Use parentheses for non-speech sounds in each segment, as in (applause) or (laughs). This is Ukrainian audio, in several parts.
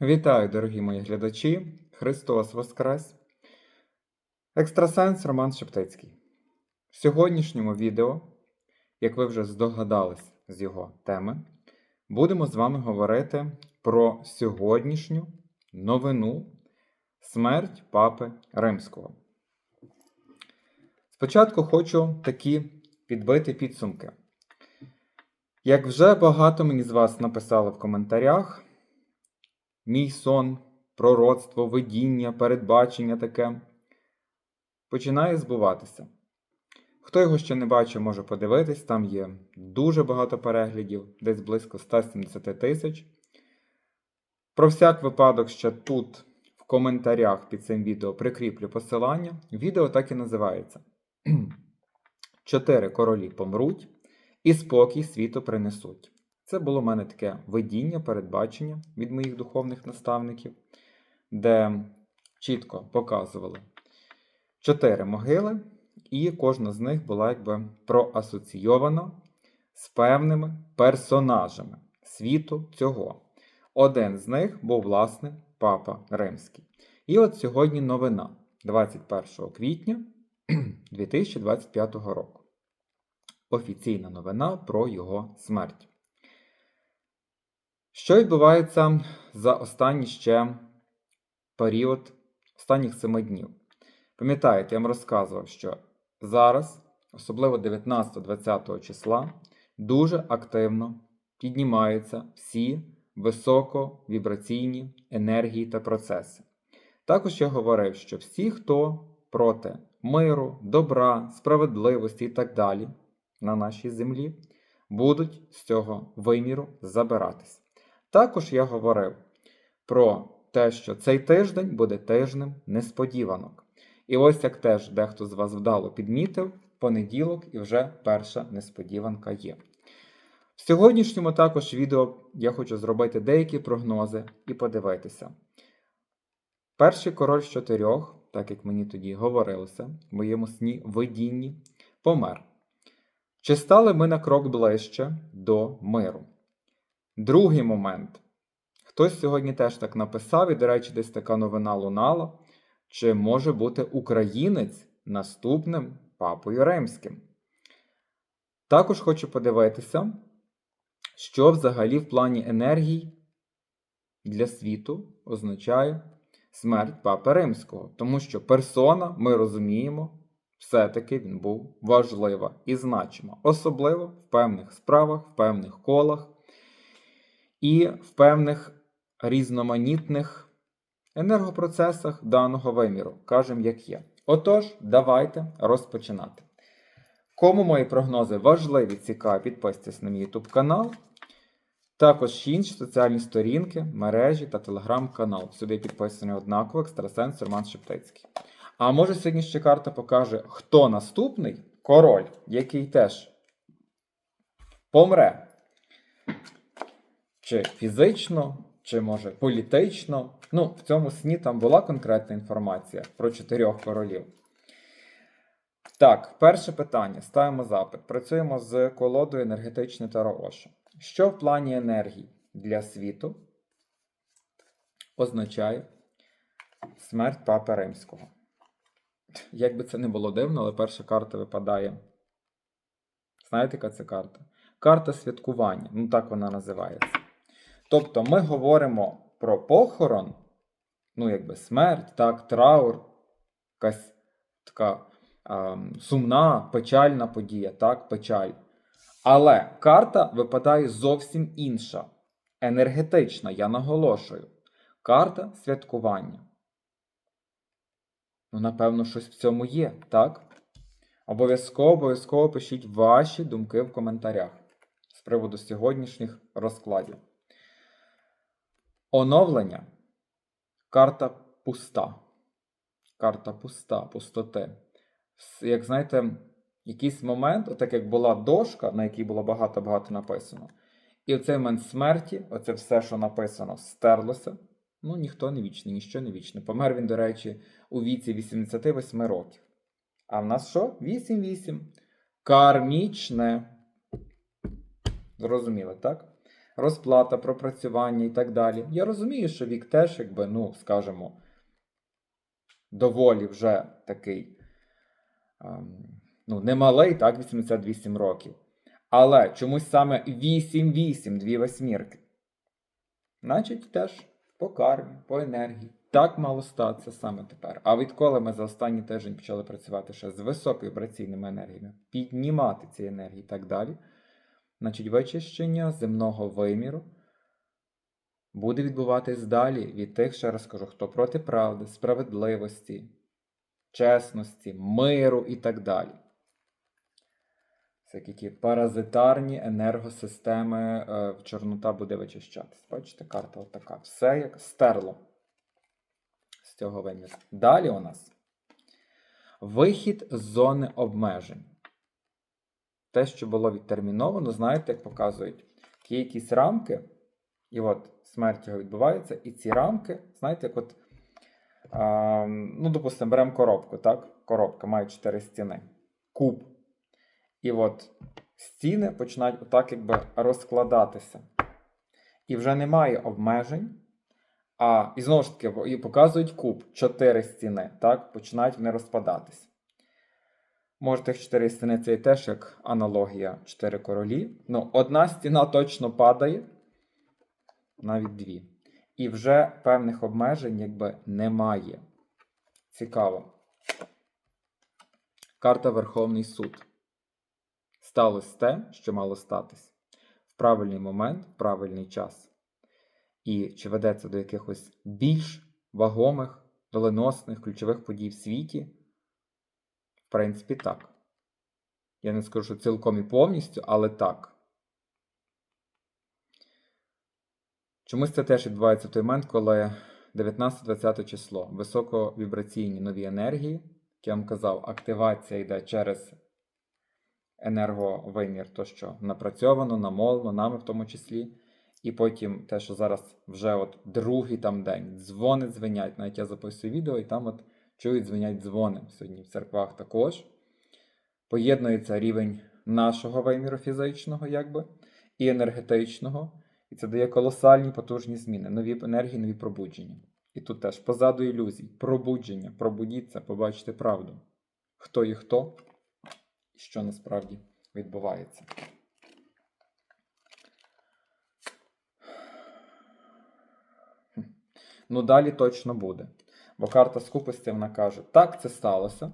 Вітаю, дорогі мої глядачі! Христос Воскрес! Екстрасенс Роман Шептицький. В сьогоднішньому відео, як ви вже здогадались з його теми, будемо з вами говорити про сьогоднішню новину смерть Папи Римського. Спочатку хочу такі підбити підсумки. Як вже багато мені з вас написали в коментарях, мій сон, пророцтво, видіння, передбачення таке починає збуватися. Хто його ще не бачив, може подивитись, там є дуже багато переглядів, десь близько 170 тисяч. Про всяк випадок, ще тут в коментарях під цим відео прикріплю посилання. Відео так і називається: (clears throat) Чотири королі помруть і спокій світу принесуть. Це було в мене таке видіння, передбачення від моїх духовних наставників, де чітко показували чотири могили, і кожна з них була якби проасоційована з певними персонажами світу цього. Один з них був, власне, Папа Римський. І от сьогодні новина 21 квітня (clears throat) 2025 року. Офіційна новина про його смерть. Що відбувається за останній ще період останніх семи днів? Пам'ятаєте, я вам розказував, що зараз, особливо 19-20 числа, дуже активно піднімаються всі високовібраційні енергії та процеси. Також я говорив, що всі, хто проти миру, добра, справедливості і так далі на нашій землі, будуть з цього виміру забиратись. Також я говорив про те, що цей тиждень буде тижнем несподіванок. І ось як теж дехто з вас вдало підмітив, понеділок і вже перша несподіванка є. В сьогоднішньому також відео я хочу зробити деякі прогнози і подивитися. Перший король з чотирьох, так як мені тоді говорилося, в моєму сні видінні, помер. Чи стали ми на крок ближче до миру? Другий момент. Хтось сьогодні теж так написав, і, до речі, десь така новина лунала. Чи може бути українець наступним папою римським? Також хочу подивитися, що взагалі в плані енергій для світу означає смерть папи римського. Тому що персона, ми розуміємо, все-таки він був важлива і значима, особливо в певних справах, в певних колах і в певних різноманітних енергопроцесах даного виміру, кажемо, як є. Отож, давайте розпочинати. Кому мої прогнози важливі, цікаві, підписуйтесь на мій YouTube канал. Також інші соціальні сторінки, мережі та телеграм-канал. Сюди підписаний однаково екстрасенс Роман Шептицький. А може сьогодні ще карта покаже, хто наступний король, який теж помре. Чи фізично, чи може політично. Ну, в цьому сні там була конкретна інформація про чотирьох королів. Так, перше питання. Ставимо запит. Працюємо з колодою енергетичне Таро Оша. Що в плані енергії для світу означає смерть Папи Римського? Як би це не було дивно, але перша карта випадає. Знаєте, яка це карта? Карта святкування. Ну, так вона називається. Тобто ми говоримо про похорон, ну, якби смерть, так, траур, якась така а, сумна, печальна подія, так, печаль. Але карта випадає зовсім інша. Енергетична, я наголошую. Карта святкування. Ну, напевно, щось в цьому є, так? Обов'язково обов'язково пишіть ваші думки в коментарях з приводу сьогоднішніх розкладів. Оновлення. Карта пуста. Карта пуста, пустоти. Як знаєте, якийсь момент, отак як була дошка, на якій було багато-багато написано. І в цей момент смерті, оце все, що написано, стерлося. Ну, ніхто не вічний, ніщо не вічне. Помер він, до речі, у віці 88 років. А в нас що? 8-8. Кармічне. Зрозуміли, так? Розплата, пропрацювання і так далі. Я розумію, що вік теж, якби, ну, скажімо, доволі вже такий, ем, ну, немалий, так, 88 років. Але чомусь саме 8-8, дві восьмірки. Значить, теж по кармі, по енергії. Так мало статися саме тепер. А відколи ми за останній тиждень почали працювати ще з високовібраційними енергіями, піднімати ці енергії і так далі, значить, вичищення земного виміру буде відбуватись далі від тих, ще раз кажу, хто проти правди, справедливості, чесності, миру і так далі. Це які паразитарні енергосистеми е, в Чорнота буде вичищатись. Бачите, карта отака. Все як стерло з цього виміру. Далі у нас вихід з зони обмежень. Те, що було відтерміновано, знаєте, як показують, є якісь рамки, і от смерть його відбувається, і ці рамки, знаєте, як от, а, ну, допустимо, беремо коробку, так? Коробка має чотири стіни. Куб. І от стіни починають отак якби розкладатися. І вже немає обмежень. А, і знову ж таки, і показують куб, чотири стіни, так, починають вони розпадатись. Може, чотири стіни це і теж як аналогія чотири королі. Ну, одна стіна точно падає, навіть дві. І вже певних обмежень якби немає. Цікаво. Карта Верховний суд. Сталося те, що мало статись. В правильний момент, в правильний час. І чи ведеться до якихось більш вагомих, доленосних, ключових подій в світі? В принципі, так. Я не скажу, що цілком і повністю, але так. Чомусь це теж відбувається в той момент, коли 19-20 число. Високовібраційні нові енергії, як я вам казав, активація йде через енерговимір, то що напрацьовано, намолено, нами в тому числі. І потім те, що зараз вже от другий там день, дзвони дзвенять. Навіть я записую відео, і там от чують дзвенять дзвони сьогодні в церквах також. Поєднується рівень нашого виміру якби, і енергетичного. І це дає колосальні потужні зміни, нові енергії, нові пробудження. І тут теж позаду ілюзій, пробудження, пробудіться, побачите правду. Хто є хто, і що насправді відбувається. Ну, далі точно буде. Бо карта скупості вона каже: так, це сталося.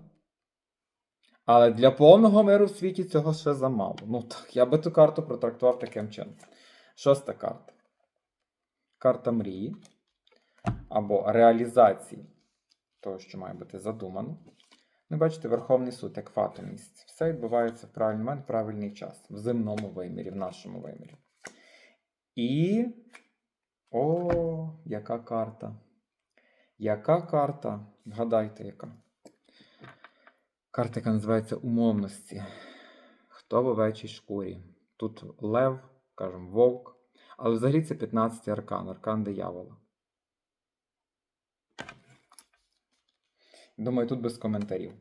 Але для повного миру в світі цього ще замало. Ну так, я би ту карту протрактував таким чином. Шоста карта. Карта мрії або реалізації того, що має бути задумано. Ну, бачите, Верховний суд, як фатомість. Все відбувається в правильний момент, в правильний час, в земному вимірі, в нашому вимірі. І. О, яка карта! Яка карта? Вгадайте, яка? Карта, яка називається умовності. Хто в овечій шкурі? Тут лев, кажемо, вовк. Але взагалі це 15-й аркан, аркан диявола. Думаю, тут без коментарів.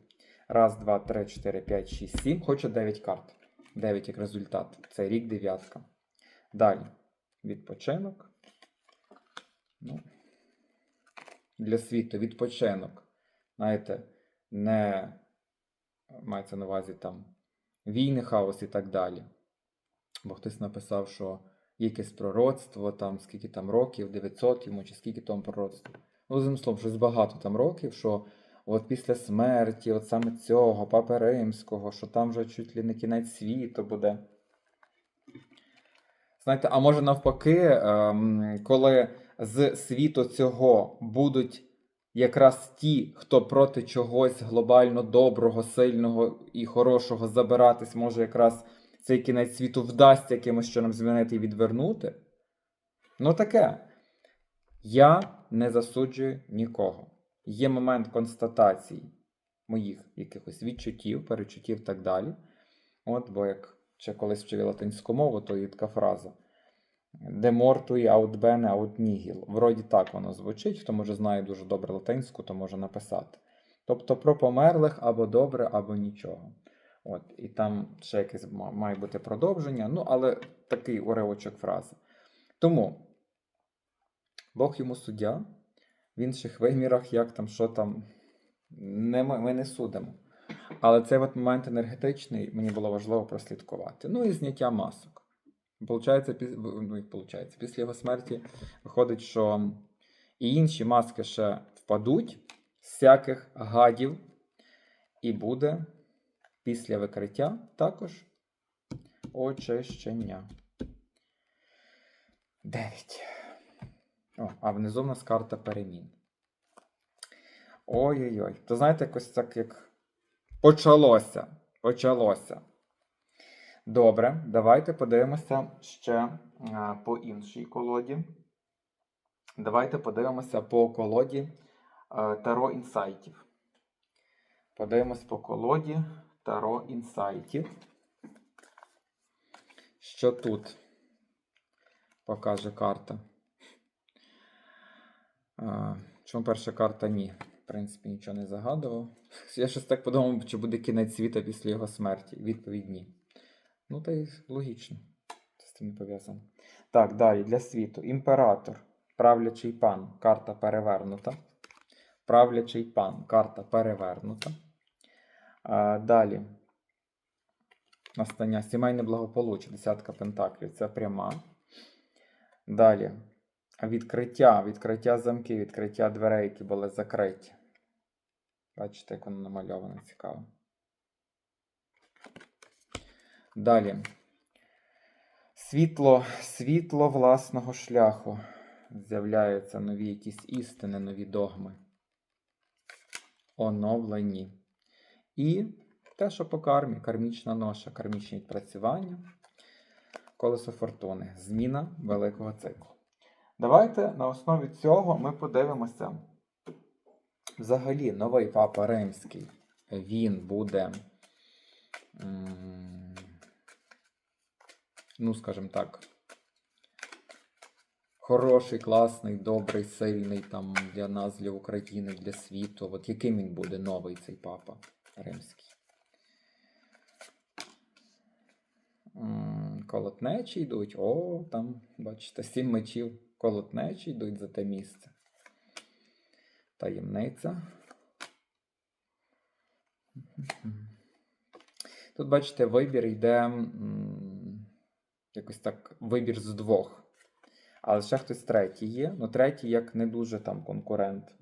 Раз, два, три, чотири, п'ять, шість, сім. Хочу 9 карт. 9 як результат. Це рік дев'ятка. Далі. Відпочинок. Ну, для світу відпочинок. Знаєте, не мається на увазі там війни, хаос і так далі. Бо хтось написав, що якесь пророцтво, там скільки там років, 900 йому, чи скільки там пророцтво. Ну, одним словом, щось багато там років, що от після смерті, от саме цього, Папи Римського, що там вже чуть ли не кінець світу буде. Знаєте, а може навпаки, ем, коли з світу цього будуть якраз ті, хто проти чогось глобально доброго, сильного і хорошого забиратись, може якраз цей кінець світу вдасться якимось чином змінити і відвернути. Ну таке. Я не засуджую нікого. Є момент констатації моїх якихось відчуттів, перечуттів і так далі. От, бо як ще колись вчив латинську мову, то є така фраза. Aut bene aut. Вроді так воно звучить. Хто може знає дуже добре латинську, то може написати. Тобто про померлих або добре, або нічого. От, І там ще якесь має бути продовження, ну, але такий уривочок фрази. Тому Бог йому суддя, в інших вимірах, як там, що там, не, ми не судимо. Але цей от момент енергетичний мені було важливо прослідкувати. Ну і зняття масок. Получається, ну, получається, після його смерті виходить, що і інші маски ще впадуть з всяких гадів, і буде після викриття також очищення. 9. О, а внизу в нас карта перемін. Ой-ой-ой. То знаєте, якось так як почалося. Почалося. Добре, давайте подивимося ще по іншій колоді. Давайте подивимося по колоді Таро інсайтів. Подивимось по колоді Таро інсайтів. Що тут покаже карта? Чому перша карта ні? В принципі, нічого не загадував. (laughs) Я щось так подумав, чи буде кінець світа після його смерті. Відповідь ні. Ну, та й логічно. Це з цим не пов'язано. Так, далі для світу. Імператор. Правлячий пан. Карта перевернута. Правлячий пан. Карта перевернута. А, далі. Настання. Сімейне благополуччя. Десятка пентаклів. Це пряма. Далі. Відкриття. Відкриття замків, відкриття дверей, які були закриті. Бачите, як воно намальовано цікаво. Далі. Світло, світло власного шляху. З'являються нові якісь істини, нові догми. Оновлені. І те, що по кармі, кармічна ноша, кармічні відпрацювання, колесо фортуни, зміна великого циклу. Давайте на основі цього ми подивимося. Взагалі, новий папа римський, він буде, ну, скажімо так, хороший, класний, добрий, сильний там для нас, для України, для світу. От яким він буде новий цей папа римський? Колотнечі йдуть. О, там, бачите, сім мечів. Колотнечі йдуть за те місце. Таємниця. Тут, бачите, вибір йде якось так вибір з двох. Але ще хтось третій є. Ну, третій як не дуже там конкурент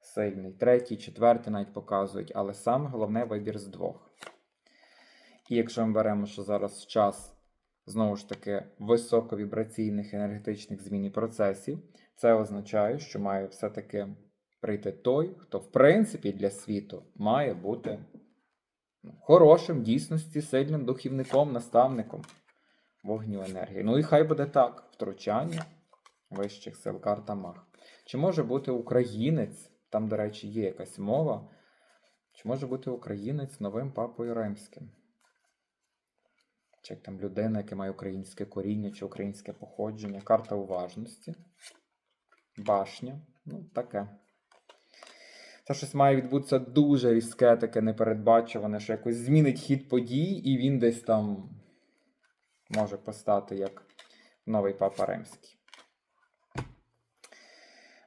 сильний. Третій, четвертий навіть показують, але саме головне вибір з двох. І якщо ми беремо, що зараз час знову ж таки високовібраційних енергетичних змін і процесів, це означає, що має все-таки прийти той, хто в принципі для світу має бути ну, хорошим, дійсності, сильним духівником, наставником вогню енергії. Ну і хай буде так: втручання вищих сил карта маг. Чи може бути українець, там, до речі, є якась мова, чи може бути українець новим папою римським? Чи як там людина, яка має українське коріння чи українське походження, карта уважності, башня, ну таке. Це щось має відбутися дуже різке, таке непередбачуване, що якось змінить хід подій, і він десь там може постати як новий папа римський.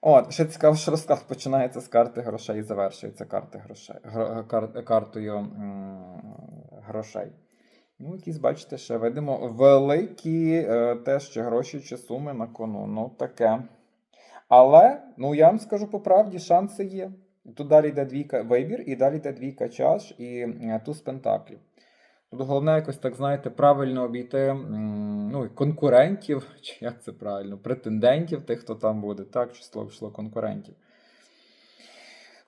От, ще цікаво, що розклад починається з карти грошей і завершується карти грошей, гро- кар- картою м, грошей. Ну, якісь, бачите, ще видимо великі е, теж ще гроші чи суми на кону. Ну, таке. Але, ну я вам скажу по правді, шанси є. Тут далі йде двійка вибір, і далі йде двійка чаш і е, туз пентаклів. Тут головне якось, так знаєте, правильно обійти ну, конкурентів, (laughs) чи як це правильно, претендентів, тих, хто там буде, так, число йшло конкурентів.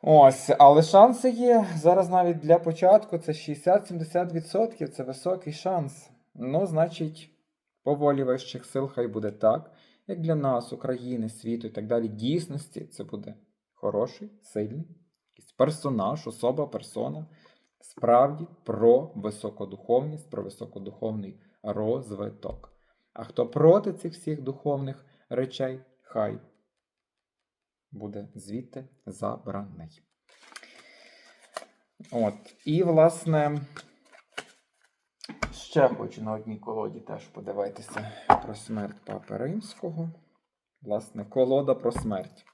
Ось, але шанси є. Зараз навіть для початку це 60-70%, це високий шанс. Ну, значить, по волі вищих сил хай буде так, як для нас, України, світу і так далі. Дійсності це буде хороший, сильний, якийсь персонаж, особа, персона. Справді про високодуховність, про високодуховний розвиток. А хто проти цих всіх духовних речей, хай буде звідти забраний. От. І, власне, Ще хочу на одній колоді теж подивитися про смерть Папи Римського. Власне, колода про смерть.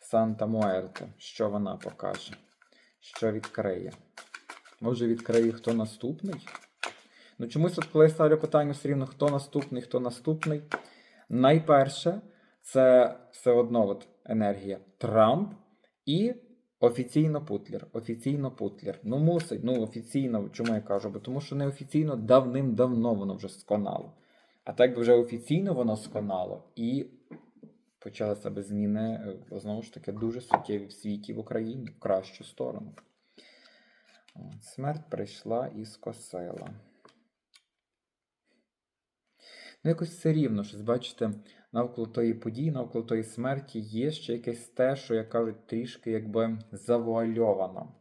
Санта Муерте. Що вона покаже? Що відкриє? Може, відкриє хто наступний? Ну, чомусь, от коли я ставлю питання все рівно, хто наступний, хто наступний. Найперше, це все одно от енергія Трамп і офіційно Путлер. Офіційно Путлер. Ну, мусить, ну офіційно, чому я кажу? Бо тому що неофіційно давним-давно воно вже сконало. А так би вже офіційно воно сконало і почали себе зміни, е, знову ж таки, дуже суттєві в світі в Україні в кращу сторону. Смерть прийшла і скосила. Ну, якось все рівно, щось, бачите, навколо тої події, навколо тої смерті є ще якесь те, що, як кажуть, трішки якби завуальовано.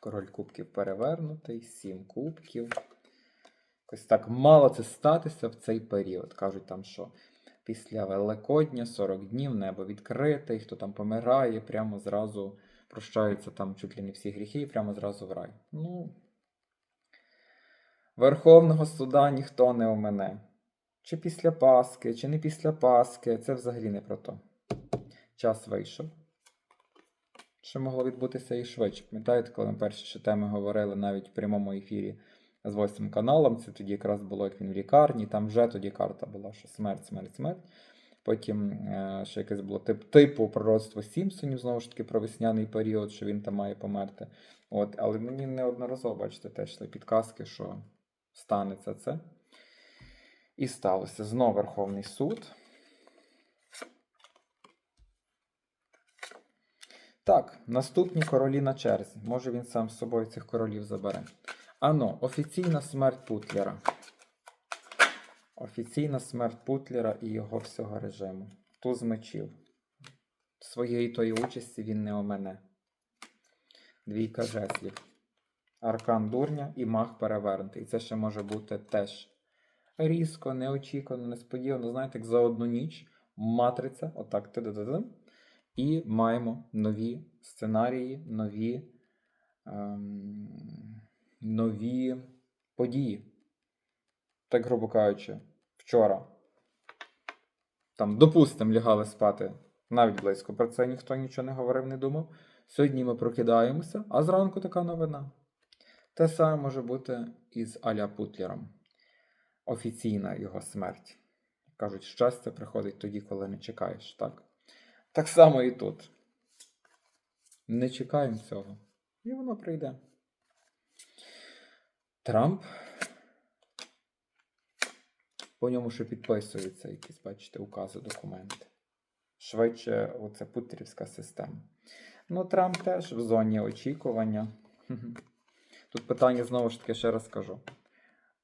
Король кубків перевернутий, сім кубків. Якось так мало це статися в цей період. Кажуть там, що після Великодня 40 днів небо відкрите, і хто там помирає, прямо зразу прощаються там чуть ли не всі гріхи, і прямо зразу в рай. Ну, Верховного суда ніхто не омине. Чи після Паски, чи не після Паски, це взагалі не про то. Час вийшов. Ще могло відбутися і швидше. Пам'ятаєте, коли ми перші ще теми говорили навіть в прямому ефірі з восьмим каналом, це тоді якраз було, як він в лікарні, там вже тоді карта була, що смерть, смерть, смерть. Потім е, ще якесь було тип, типу пророцтво Сімпсонів, знову ж таки, про весняний період, що він там має померти. От, але мені неодноразово, бачите, теж йшли підказки, що станеться це. І сталося знову Верховний суд. Так, наступні королі на черзі. Може він сам з собою цих королів забере. Ано, офіційна смерть Путлера. Офіційна смерть Путлера і його всього режиму. Туз мечів. Своєї тої участі він не омене. Двійка жезлів. Аркан дурня і маг перевернутий. І це ще може бути теж різко, неочікувано, несподівано. Знаєте, як за одну ніч матриця, отак ти І маємо нові сценарії, нові, ем, нові події. Так, грубо кажучи, вчора. Там, допустимо, лягали спати навіть близько. Про це ніхто нічого не говорив, не думав. Сьогодні ми прокидаємося, а зранку така новина. Те саме може бути і з Аля Путлером. Офіційна його смерть. Кажуть, щастя приходить тоді, коли не чекаєш, так? Так само і тут. Не чекаємо цього. І воно прийде. Трамп. По ньому ще підписуються якісь, бачите, укази, документи. Швидше, оце путрівська система. Ну, Трамп теж в зоні очікування. (laughs) Тут питання знову ж таки ще раз скажу.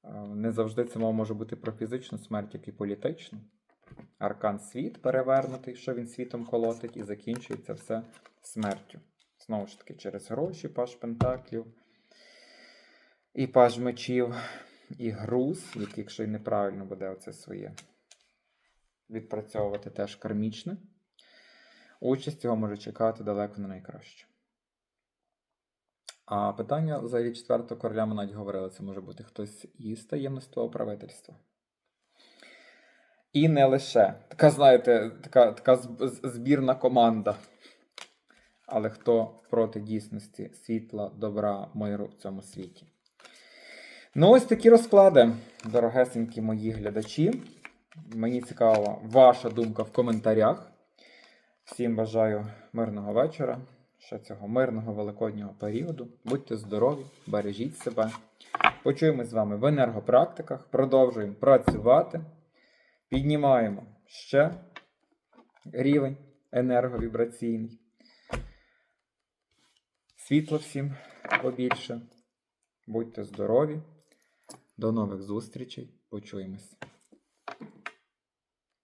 Е, Не завжди це мова може бути про фізичну смерть, як і політичну. Аркан світ перевернутий, що він світом колотить, і закінчується все смертю. Знову ж таки, через гроші, паш пентаклів, і паж мечів, і груз, якщо й неправильно буде оце своє відпрацьовувати теж кармічне. Участь його може чекати далеко не найкраще. А питання взагалі четвертого короля ми навіть говорили, це може бути хтось із таємництва правительства. І не лише. Така, знаєте, така, така збірна команда. Але хто проти дійсності світла, добра, миру в цьому світі? Ну, ось такі розклади, дорогесенькі мої глядачі. Мені цікава ваша думка в коментарях. Всім бажаю мирного вечора, ще цього мирного великоднього періоду. Будьте здорові, бережіть себе. Почуємось з вами в енергопрактиках. Продовжуємо працювати. Піднімаємо ще рівень енерговібраційний. Світло всім побільше. Будьте здорові. До нових зустрічей. Почуємось.